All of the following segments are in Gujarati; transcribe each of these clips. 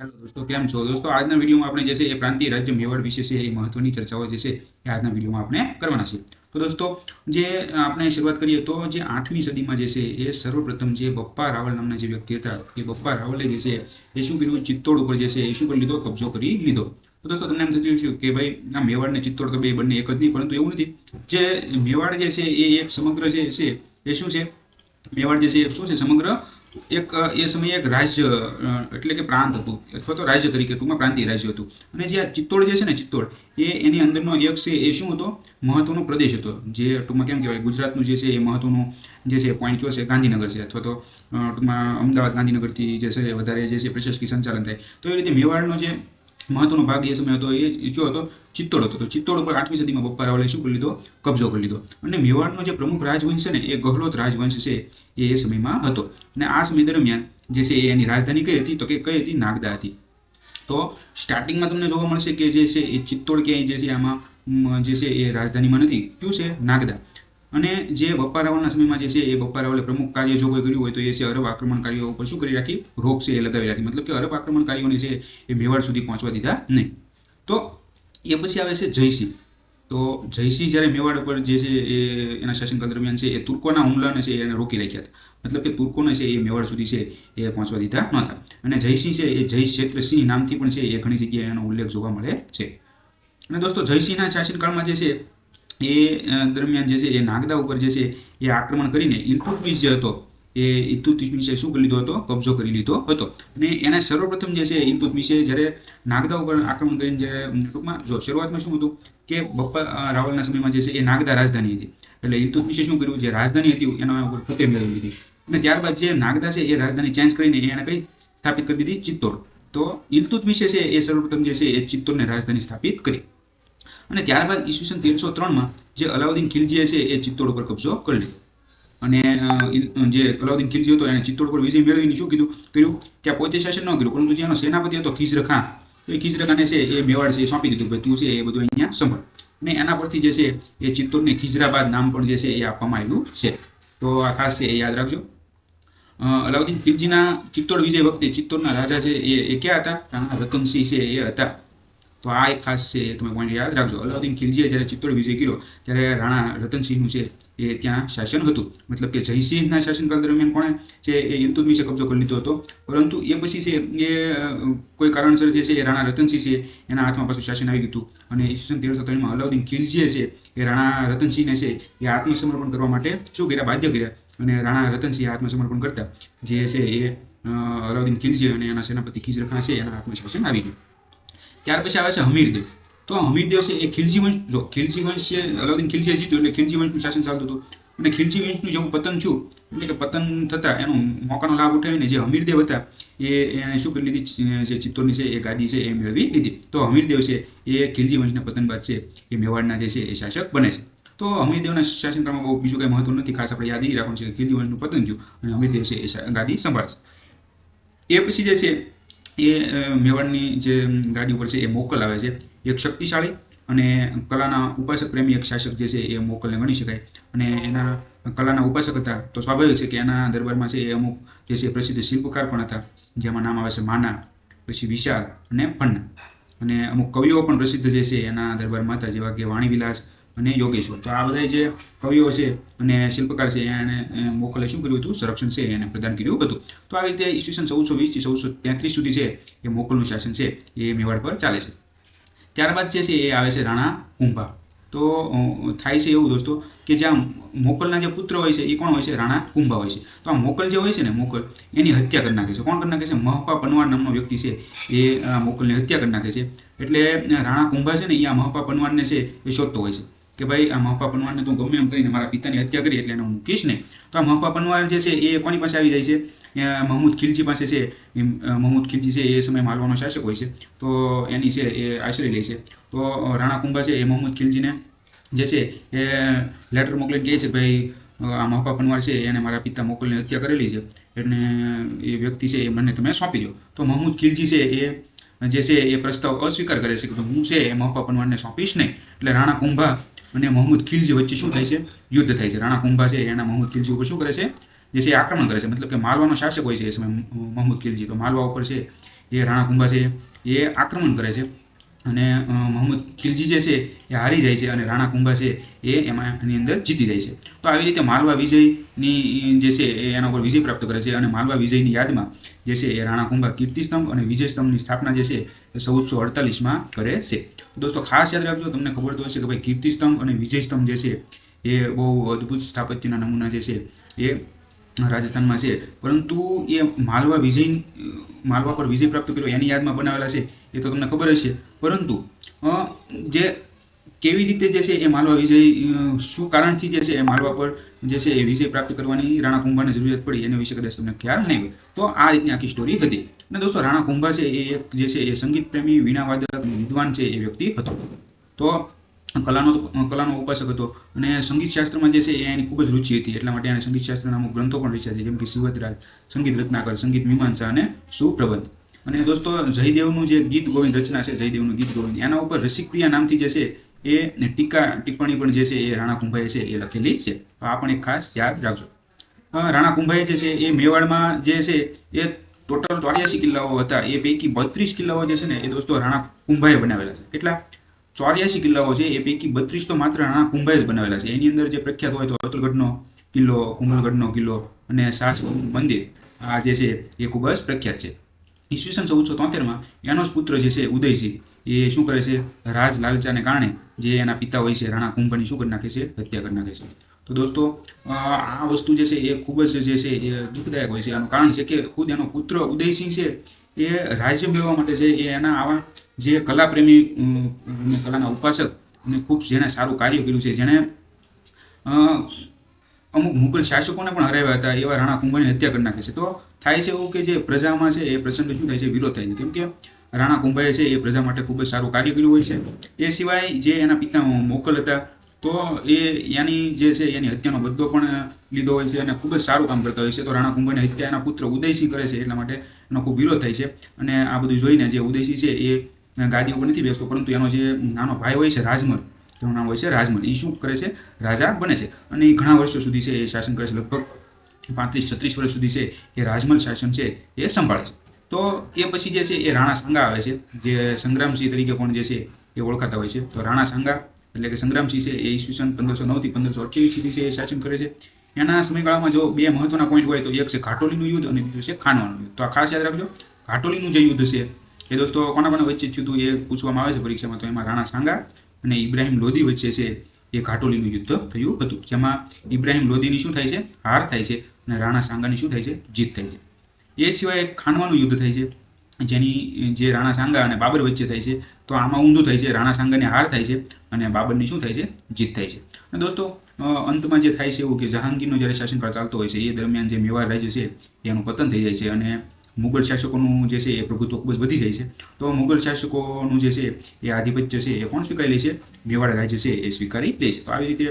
હેલો દોસ્તો, કેમ છો? દોસ્તો, આજના વિડીયોમાં આપણે જે છે એ પ્રાંતિય રાજ્ય મેવાડ વિશે છે એ મહત્વની ચર્ચાઓ જે છે એ આજના વિડીયોમાં આપણે કરવાના છે. તો દોસ્તો, જે આપણે શરૂઆત કરીએ તો જે આઠમી સદીમાં જે છે એ સર્વપ્રથમ જે બપ્પા રાવલ નામના જે વ્યક્તિ હતા, એ બપ્પા રાવલે જે છે એ શું કર્યું ચિત્તોડ ઉપર જે છે એ શું કરી લીધો, કબજો કરી લીધો. તો દોસ્તો, તમને એમ થતું હશે કે ભાઈ આ મેવાડ ને ચિત્તોડ તો બે, બંને એક જ નહીં, પરંતુ એવું નથી. જે મેવાડ જે છે એ એક સમગ્ર જે છે એ શું છે? મેવાડ જે છે એ શું છે? સમગ્ર એક, એ સમયે એક રાજ્ય એટલે કે પ્રાંત હતું, અથવા તો રાજ્ય તરીકે ટૂંકમાં પ્રાંતીય રાજ્ય હતું. અને જે આ ચિત્તોડ જે છે ને, ચિત્તોડ, એ એની અંદરનો એક છે, એ શું હતો? મહત્વનો પ્રદેશ હતો. જે ટૂંકમાં કેમ કહેવાય? ગુજરાતનું જે છે, એ મહત્વનું જે છે પોઈન્ટ કયો છે? ગાંધીનગર છે, અથવા તો ટૂંકમાં અમદાવાદ ગાંધીનગરથી જે છે, વધારે જે છે પ્રશાસકી સંચાલન થાય. તો એ રીતે મેવાડનો જે મહત્વનો ભાગ એ સમય હતો, એ કયો હતો? ચિત્તોડ હતો. તો ચિત્તોડ ઉપર આઠમી સદીમાં બપ્પા રાવલે શું કરી લીધો કબજો કરી લીધો અને મેવાડનો જે પ્રમુખ રાજવંશ છે ને, એ ગહલોત રાજવંશ છે, એ એ સમયમાં હતો. અને આ સમય દરમિયાન જે છે એની રાજધાની કઈ હતી? તો કે કઈ હતી? નાગદા હતી. તો સ્ટાર્ટિંગમાં તમને જોવા મળશે કે જે છે એ ચિત્તોડ ક્યાંય જે છે આમાં જે છે એ રાજધાનીમાં નથી. કયું છે? નાગદા. અને જે બપ્પા સમયમાં જે છે, એ બપ્પા રાવલે પ્રમુખ કાર્ય જો કોઈ કર્યું હોય તો એ છે, અરબ આક્રમણકારીઓ ઉપર શું કરી રાખી? રોક છે, એ લગાવી રાખી. મતલબ કે અરબ આક્રમણકારીઓને છે એ મેવાડ સુધી પહોંચવા દીધા નહીં. તો એ પછી આવે છે જયસિંહ. તો જયસિંહ જ્યારે મેવાડ ઉપર જે છે, એ એના શાસનકાળ દરમિયાન છે, એ તુર્કોના હુમલાને છે એને રોકી રાખ્યા હતા. મતલબ કે તુર્કોને છે, એ મેવાડ સુધી છે, એ પહોંચવા દીધા નહોતા અને જયસિંહ છે, એ જય ક્ષેત્રસિંહ નામથી પણ છે, એ ઘણી જગ્યાએ એનો ઉલ્લેખ જોવા મળે છે. અને દોસ્તો, જયસિંહના શાસનકાળમાં જે છે એ દરમિયાન જે છે એ નાગદા ઉપર જે છે એ આક્રમણ કરીને ઇલ્તુત્મિશ જે હતો એ ઇલ્તુત્મિશે શું કરી લીધો હતો? કબજો કરી લીધો હતો. અને એને સર્વપ્રથમ જે છે ઇલ્તુત્મિશે જ્યારે નાગદા ઉપર આક્રમણ કરીને જ્યારે ટૂંકમાં જો, શરૂઆતમાં શું હતું કે બપ્પા રાવલના સમયમાં જે છે એ નાગદા રાજધાની હતી. એટલે ઇલ્તુત્મિશે શું કર્યું? જે રાજધાની હતી એના ઉપર ફતેહ મેળવી લીધી. અને ત્યારબાદ જે નાગદા છે એ રાજધાની ચેન્જ કરીને એને કઈ સ્થાપિત કરી દીધી ચિત્તોર તો ઇલ્તુત્મિશે છે એ સર્વપ્રથમ જે છે એ ચિત્તોરને રાજધાની સ્થાપિત કરી. અને ત્યારબાદ ઈસવીસન તેરસો ત્રણમાં જે અલાઉદ્દીન ખિલજીએ છે એ ચિત્તોડ ઉપર કબજો કરી લીધો. અને જે અલાઉદ્દીન ખિલજી હતો એને ચિત્તોડ પર વિજય મેળવીને શું કીધું? કર્યું ત્યાં પોતે શાસન ન કર્યું, પરંતુ જે એનો સેનાપતિ હતો ખીજર ખાન એ ખીજર ખાને છે એ મેવાડ છે એ સોંપી દીધું ભાઈ તું છે એ બધું અહીંયા સંભાળ. અને એના પરથી જે છે એ ચિત્તોડને ખીજરાબાદ નામ પણ જે છે એ આપવામાં આવ્યું છે. તો આ ખાસ છે એ યાદ રાખજો. અલાઉદ્દીન ખિલજીના ચિત્તોડ વિજય વખતે ચિત્તોડના રાજા છે એ ક્યાં હતા? રતનસિંહ છે એ હતા. તો આ એક ખાસ છે તમે પોઈન્ટ યાદ રાખજો. અલાઉદ્દીન ખિલજીએ જ્યારે ચિત્તોડ વિજય કર્યો, ત્યારે રાણા રતનસિંહનું છે એ ત્યાં શાસન હતું, મતલબ કે જયસિંહના શાસનકાળ દરમિયાન કોણે છે એ ઇલ્તુત્મિશે કબજો કરી લીધો હતો. પરંતુ એ પછી છે એ કોઈ કારણસર જે છે એ રાણા રતનસિંહ છે એના હાથમાં પાછું શાસન આવી ગયું અને ઈસવીસન તેરસો ત્રણમાં અલાઉદ્દીન ખિલજીએ છે એ રાણા રતનસિંહને છે એ આત્મસમર્પણ કરવા માટે શું કર્યા? બાધ્ય કર્યા. અને રાણા રતનસિંહ આત્મસમર્પણ કરતા. જે છે એ અલાઉદ્દીન ખિલજી અને એના સેનાપતિ ખીજર ખાન છે એના આત્મશાસન આવી ગયું. ત્યાર પછી આવે છે હમીરદેવ તો હમીરદેવ છે એ ખિલજી વંશ જો ખિલજી વંશ છે અલાઉદ્દીન ખિલજીએ જીત્યું એટલે ખિલજી વંશનું શાસન ચાલતું હતું. અને ખિલજી વંશનું જેવું પતન થયું એટલે કે પતન થતાં એનો મોકાનો લાભ ઉઠાવીને જે હમીરદેવ હતા, એ એને શું કરી લીધી? જે ચિત્તોરની છે એ ગાદી છે, એ મેળવી લીધી. તો હમીરદેવ છે, એ ખિલજી વંશના પતન બાદ છે, એ મેવાડના જે છે, એ શાસક બને છે. તો હમીરદેવના શાસનકાળમાં બહુ બીજું કંઈ મહત્વ નથી. ખાસ આપણે યાદ રાખવાનું છે કે ખિલજી વંશનું પતન થયું અને હમીરદેવ છે, એ ગાદી સંભાળશે એ પછી જે છે એ મેવાડની જે ગાદી ઉપર છે એ મોકલ આવે છે. એક શક્તિશાળી અને કલાના ઉપાસક પ્રેમી એક શાસક જે છે એ મોકલને ગણી શકાય. અને એના કલાના ઉપાસક હતા તો સ્વાભાવિક છે કે એના દરબારમાં છે એ અમુક જે છે પ્રસિદ્ધ શિલ્પકાર પણ હતા. જેમાં નામ આવે છે માના, પછી વિશાલ અને પન્ના અને અમુક કવિઓ પણ પ્રસિદ્ધ જે છે એના દરબારમાં હતા જેવા કે વાણીવિલાસ અને યોગેશ્વર. તો આ બધા જે કવિઓ છે અને શિલ્પકાર છે, એને મોકલે શું કર્યું હતું? સંરક્ષણ છે, એને પ્રદાન કર્યું હતું. તો આવી રીતે ઈસવીસન ચૌદસો વીસથી ચૌદસો તેત્રીસ સુધી છે એ મોકલનું શાસન છે, એ મેવાડ પર ચાલે છે. ત્યારબાદ જે છે એ આવે છે રાણા કુંભા. તો થાય છે એવું દોસ્તો કે જ્યાં મોકલના જે પુત્ર હોય છે એ કોણ હોય છે? રાણા કુંભા હોય છે. તો આ મોકલ જે હોય છે ને, મોકલ, એની હત્યા કરી નાખે છે. કોણ કરી નાખે છે? મહપા પનવાર નામનો વ્યક્તિ છે, એ મોકલની હત્યા કરી નાખે છે. એટલે રાણા કુંભા છે ને એ આ મહપા પનવારને છે, એ શોધતો હોય છે. કે ભાઈ આ મહપા પનવારને તું ગમે એમ કરીને મારા પિતાની હત્યા કરી એટલે એને હું મૂકીશ નહીં તો આ મહપા પનવાર જે છે એ કોની પાસે આવી જાય છે? મહમૂદ ખિલજી પાસે છે. મહમૂદ ખિલજી છે એ સમય માલવાનો શાસક હોય છે. તો એની છે એ આશ્રય લે છે. તો રાણા કુંભા છે એ મહમૂદ ખિલજીને જે છે એ લેટર મોકલીને કહે છે ભાઈ આ મહપા પનવાર છે એને મારા પિતા મોકલીને હત્યા કરેલી છે. એટલે એ વ્યક્તિ છે એ મને તમે સોંપી દો. તો મહમૂદ ખિલજી છે એ, જે છે એ પ્રસ્તાવ અસ્વીકાર કરે છે કે હું છે એ મહપા પનવારને સોંપીશ નહીં. એટલે રાણા કુંભા અને મોહમ્મદ ખિલજી વચ્ચે શું થાય છે? યુદ્ધ થાય છે. રાણા કુંભા છે, એના મોહમ્મદ ખિલજી ઉપર શું કરે છે? જે છે આક્રમણ કરે છે. મતલબ કે માલવાનો શાસક હોય છે એ સમયે મોહમ્મદ ખિલજી. તો માલવા ઉપર છે એ રાણા કુંભા છે એ આક્રમણ કરે છે. અને મહમ્મદ ખિલજી જે છે એ હારી જાય છે અને રાણા કુંભા છે એ એમાં અંદર જીતી જાય છે. તો આવી રીતે માલવા વિજયની જે છે એ એના ઉપર વિજય પ્રાપ્ત કરે છે અને માલવા વિજયની યાદમાં જે છે એ રાણા કુંભા કીર્તિસ્તંભ અને વિજય સ્તંભની સ્થાપના જે છે એ ચૌદસો અડતાલીસમાં કરે છે. દોસ્તો ખાસ યાદ રાખજો, તમને ખબર તો હશે કે ભાઈ કીર્તિસ્તંભ અને વિજય સ્તંભ જે છે એ બહુ અદ્ભુત સ્થાપત્યના નમૂના જે છે એ રાજસ્થાનમાં છે. પરંતુ એ માલવા વિજય માલવા પર વિજય પ્રાપ્ત કર્યો, એની યાદમાં બનાવેલા છે. એ તો તમને ખબર હશે. પરંતુ જે કેવી રીતે જે છે એ માલવા વિજય શું કારણથી જે છે એ માલવા પર જે છે એ વિજય પ્રાપ્ત કરવાની રાણા કુંભાને જરૂરિયાત પડી, એના વિશે કદાચ તમને ખ્યાલ નહીં હોય, તો આ રીતની આખી સ્ટોરી હતી. અને દોસ્તો, રાણા કુંભા છે એ એક જે છે એ સંગીત પ્રેમી અને વિદ્વાન છે એ વ્યક્તિ હતો. તો કલાનો કલાનો ઉપાસક હતો. અને સંગીત શાસ્ત્રમાં જે છે એ એની ખૂબ જ રુચિ હતી. એટલા માટે એને સંગીત શાસ્ત્રના ગ્રંથો પણ રચ્યા છે. જેમ કે શિવતરાજ સંગીત રત્નાકર, સંગીત મીમાંસા અને સુપ્રબંધ. અને દોસ્તો, જયદેવનું જે ગીત ગોવિંદ રચના છે, જયદેવનું ગીત ગોવિંદ, એના ઉપર રસિકપ્રિયા નામથી જે છે એ ટીકા ટિપ્પણી પણ જે છે એ રાણા કુંભાએ છે એ લખેલી છે. આ પણ એક ખાસ યાદ રાખજો. રાણા કુંભાએ જે છે એ મેવાડમાં જે છે એ ટોટલ ચોર્યાસી કિલ્લાઓ હતા. એ પૈકી બત્રીસ કિલ્લાઓ જે છે ને એ દોસ્તો રાણા કુંભાએ બનાવેલા છે. કેટલા? ચોર્યાસી કિલ્લાઓ છે, એ પૈકી બત્રીસ તો માત્ર રાણા કુંભાએ જ બનાવેલા છે. એની અંદર જે પ્રખ્યાત હોય તો અચલગઢનો કિલ્લો કુંભલગઢનો કિલ્લો અને સાસ મંદિર. આ જે છે, એ ખૂબ જ પ્રખ્યાત છે. ઈસવીસન ચૌદસો તોતેરમાં એનો જ પુત્ર જે છે ઉદયસિંહ એ શું કરે છે? રાજ લાલચાને કારણે જે એના પિતા હોય છે, રાણા કુંભની શું કરી નાખે છે? હત્યા કરી નાખે છે. તો દોસ્તો આ વસ્તુ જે છે, એ ખૂબ જ જે છે, એ દુઃખદાયક હોય છે. આનું કારણ છે કે ખુદ એનો પુત્ર ઉદયસિંહ છે, એ રાજ્ય મેળવવા માટે છે, એ એના આવા જે કલાપ્રેમી અને કલાના ઉપાસક અને ખૂબ જેણે સારું કાર્ય કર્યું છે. જેણે અમુક મુગલ શાસકોને પણ હરાવ્યા હતા, એવા રાણા કુંભાની હત્યા કરી નાખે છે. તો થાય છે એવું કે જે પ્રજામાં છે એ પ્રચંડ શું થાય છે? વિરોધ થાય છે. કેમ કે રાણા કુંભાએ છે એ પ્રજા માટે ખૂબ જ સારું કાર્ય કર્યું હોય છે. એ સિવાય જે એના પિતા મોકલ હતા, તો એ એની જે છે એની હત્યાનો બદલો પણ લીધો હોય છે અને ખૂબ જ સારું કામ કરતા હોય છે. તો રાણા કુંભાની હત્યા એના પુત્ર ઉદયસિંહ કરે છે, એટલા માટે એનો ખૂબ વિરોધ થાય છે. અને આ બધું જોઈને જે ઉદયસિંહ છે એ ગાદી ઉપર નથી બેસતો, પરંતુ એનો જે નાનો ભાઈ હોય છે રાજમલ, તેનું નામ હોય છે રાજમલ. એ શું કરે છે? રાજા બને છે. અને એ ઘણા વર્ષો સુધી છે એ શાસન કરે છે. લગભગ પાંત્રીસ, છત્રીસ વર્ષ સુધી છે એ રાજમલ શાસન છે એ સંભાળે છે. તો એ પછી જે છે એ રાણા સાંગા આવે છે. જે સંગ્રામસિંહ તરીકે પણ જે છે એ ઓળખાતા હોય છે. તો રાણા સાંગા એટલે કે સંગ્રામસિંહ છે એ ઈસવીસન પંદરસો નવથી પંદરસો અઠ્યાવીસ સુધી છે એ શાસન કરે છે. એના સમયગાળામાં જો બે મહત્વના પોઈન્ટ હોય તો એક છે ઘાટોલીનું યુદ્ધ અને બીજું છે ખાનવાનું યુદ્ધ. તો આ ખાસ યાદ રાખજો. ઘાટોલીનું જે યુદ્ધ છે એ દોસ્તો કોના કોના વચ્ચે થયું હતું એ પૂછવામાં આવે છે પરીક્ષામાં તો એમાં રાણા સાંગા અને ઇબ્રાહિમ લોધી વચ્ચે છે એ ઘાટોલીનું યુદ્ધ થયું હતું, જેમાં ઇબ્રાહિમ લોધીની શું થાય છે? હાર થાય છે અને રાણા સાંગાની શું થાય છે? જીત થાય છે. એ સિવાય ખાનવાનું યુદ્ધ થાય છે, જેની જે રાણા સાંગા અને બાબર વચ્ચે થાય છે, તો આમાં ઊંધું થાય છે, રાણા સાંગાની હાર થાય છે અને બાબરની શું થાય છે? જીત થાય છે. અને દોસ્તો અંતમાં જે થાય છે એવું કે જહાંગીરનો જ્યારે શાસનકાળ ચાલતો હોય છે, એ દરમિયાન જે મેવાડ રાજ્ય છે, એનું પતન થઈ જાય છે અને મુગલ શાસકોનું જે છે એ પ્રભુત્વ ખૂબ જ વધી જાય છે. તો મુગલ શાસકોનું જે છે એ આધિપત્ય છે એ કોણ સ્વીકારી લે છે? મેવાડ રાજ્ય છે એ સ્વીકારી લે છે. તો આવી રીતે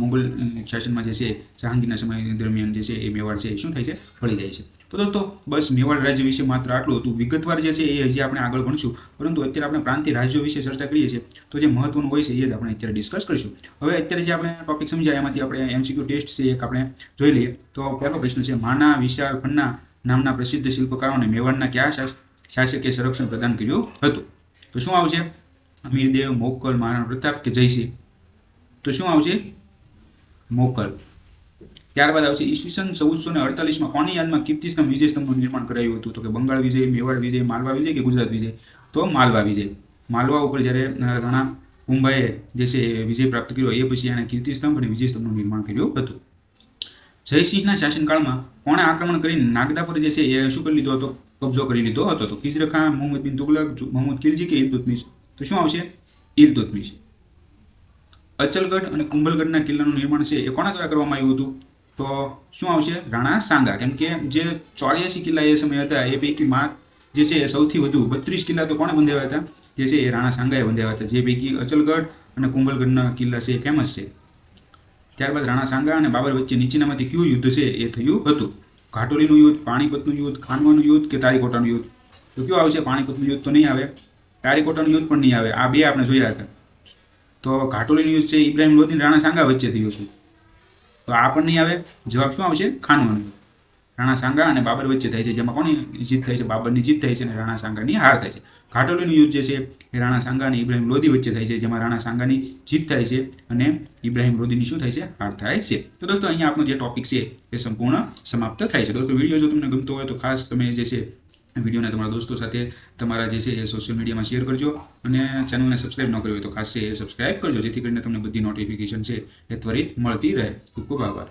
મુગલ શાસનમાં જે છે જહાંગીરના સમય દરમિયાન જે છે એ મેવાડ છે શું થાય છે? ફળી જાય છે. તો દોસ્તો, બસ મેવાડ રાજ્ય વિશે માત્ર આટલું હતું. વિગતવાર જે છે એ હજી આપણે આગળ ભણશું. પરંતુ અત્યારે આપણે પ્રાંતિય રાજ્યો વિશે ચર્ચા કરીએ છીએ. તો જે મહત્વનું હોય છે એ જ આપણે અત્યારે ડિસ્કસ કરીશું. હવે અત્યારે જે આપણે ટોપિક સમજાય, એમાંથી આપણે એમસીક્યુ ટેસ્ટ છે એક આપણે જોઈ લઈએ. તો પહેલો પ્રશ્ન છે, માના, વિશાળ, ખન્ના નામના પ્રસિદ્ધ શિલ્પકારોને મેવાડના કયા શાસ- શાસકે સંરક્ષણ પ્રદાન કર્યું હતું? તો શું આવશે? અમીરદેવ મોકલ મહારાણા પ્રતાપ કે જયસિંહ તો શું આવશે? મોકલ ત્યારબાદ આવશે ઈસવીસન ચૌદસો ને અડતાલીસમાં કોની યાદમાં કીર્તિસ્તંભ વિજય સ્તંભનું નિર્માણ કરાયું હતું? તો કે બંગાળ વિજય, મેવાડ વિજય, માલવા વિજય કે ગુજરાત વિજય? તો માલવા વિજય. માલવા ઉપર જ્યારે રાણા કુંભાએ જે છે વિજય પ્રાપ્ત કર્યો, એ પછી એણે કીર્તિસ્તંભ અને વિજય સ્તંભનું નિર્માણ કર્યું હતું. જયસિંહના શાસનકાળમાં કોણે આક્રમણ કરીને નાગદા પર જે છે એ શું કરી લીધો હતો? કબજો કરી લીધો હતો તો ખિઝર મોહમ્મદ બિન તુગલક મોહમ્મદ ખિલજી કે ઇલતુતમિશ તો શું આવશે? ઇલતુતમિશ અચલગઢ અને કુંભલગઢના કિલ્લાનું નિર્માણ છે એ કોના દ્વારા કરવામાં આવ્યું હતું? તો શું આવશે? રાણા સાંગા. કેમ કે જે ચોર્યાસી કિલ્લા એ સમય હતા એ પૈકી માં જે છે એ સૌથી વધુ બત્રીસ કિલ્લા તો કોણે બંધાવ્યા હતા? જે છે એ રાણા સાંગાએ બંધાવ્યા હતા. જે પૈકી અચલગઢ અને કુંભલગઢના કિલ્લા છે ફેમસ છે. ત્યારબાદ રાણા સાંગા અને બાબર વચ્ચે નીચેનામાંથી કયું યુદ્ધ છે એ થયું હતું? ઘાટોલીનું યુદ્ધ, પાણીપતનું યુદ્ધ ખાનવાનું યુદ્ધ કે તારીકોટાનું યુદ્ધ? તો કયું આવશે? પાણીપતનું યુદ્ધ તો નહીં આવે. તારીકોટાનું યુદ્ધ પણ નહીં આવે. આ બે આપણે જોયા હતા. તો ઘાટોલીનું યુદ્ધ છે ઇબ્રાહિમ લોધી રાણા સાંગા વચ્ચે થયું છે. તો આ પણ નહીં આવે? જવાબ શું આવશે? ખાનવાનું રાણા સાંગા અને બાબર વચ્ચે થાય છે. જેમાં કોની જીત થાય છે? બાબરની જીત થાય છે અને રાણા સાંગાની હાર થાય છે. ઘાટોલીનું યુદ્ધ જે છે, એ રાણા સાંગા અને ઇબ્રાહિમ લોધી વચ્ચે થાય છે. જેમાં રાણા સાંગાની જીત થાય છે અને ઇબ્રાહિમ લોધીની શું થાય છે? હાર થાય છે. તો દોસ્તો, અહીંયા આપણો જે ટોપિક છે, એ સંપૂર્ણ સમાપ્ત થાય છે. દોસ્તો વીડિયો જો તમને ગમતો હોય તો ખાસ તમે જે છે, વિડીયોને તમારા દોસ્તો સાથે તમારા જે છે, એ સોશિયલ મીડિયામાં શેર કરજો અને ચેનલને સબસ્ક્રાઇબ ન કરી હોય તો ખાસ છે, એ સબસ્ક્રાઇબ કરજો. જેથી કરીને તમને બધી નોટિફિકેશન છે, એ ત્વરિત મળતી રહે. ખૂબ ખૂબ આભાર.